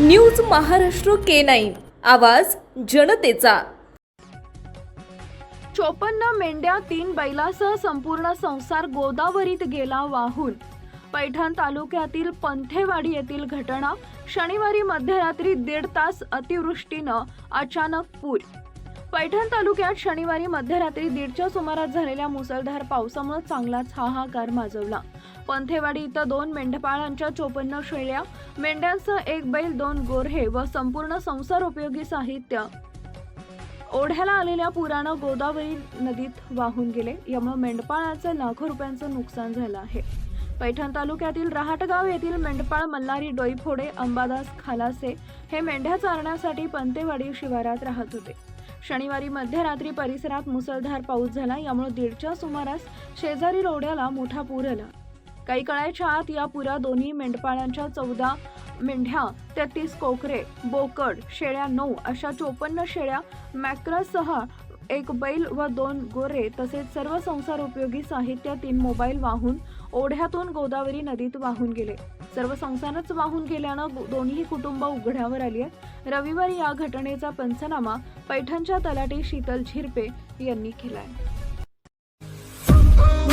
News Maharashtra K nine. आवाज जनतेचा. चोपन्न मेंढ्या तीन बैलासह संपूर्ण संसार गोदावरीत गेला वाहून. पैठण तालुक्यातील पंथेवाडी येथील घटना शनिवारी मध्यरात्री दीड तास अतिवृष्टीनं अचानक पूर. पैठण तालुक्यात शनिवारी मध्यरात्री दीडच्या सुमारास झालेल्या मुसळधार पावसामुळे चांगलाच हाहाकार माजवला. पंथेवाडी इथं दोन मेंढपाळांच्या चोपन्न शेळ्या मेंढ्यांसह एक बैल दोन गोरहे व संपूर्ण संसार उपयोगी साहित्य. ओढ्याला आलेल्या पुरानं गोदावरी नदीत वाहून गेले. यामुळे मेंढपाळाचं लाखो रुपयांचं नुकसान झालं आहे. पैठण तालुक्यातील रहाटगाव येथील मेंढपाळ मल्हारी डोईफोडे अंबादास खालासे हे मेंढ्या चारण्यासाठी पंतेवाडी शिवारात राहत होते. शनिवारी मध्यरात्री परिसरात मुसळधार पाऊस झाला. यामुळे दीडच्या सुमारास शेजारी ओढ्याला मोठा पूर आला. काही काळाच्या आत या पुरा दोन्ही मेंढपाळांच्या चौदा मेंढ्या तेहतीस कोकरे बोकड शेळ्या नऊ अशा चोपन्न शेळ्या मॅक्रसह एक बैल व दोन गोरे तसेच सर्व संसार उपयोगी साहित्य तीन मोबाईल वाहून ओढ्यातून गोदावरी नदीत वाहून गेले. सर्व संसारच वाहून गेल्यानं दोन्ही कुटुंब उघड्यावर आली आहे रविवारी या घटनेचा पंचनामा पैठणच्या तलाठी शीतल झिरपे यांनी केलाय.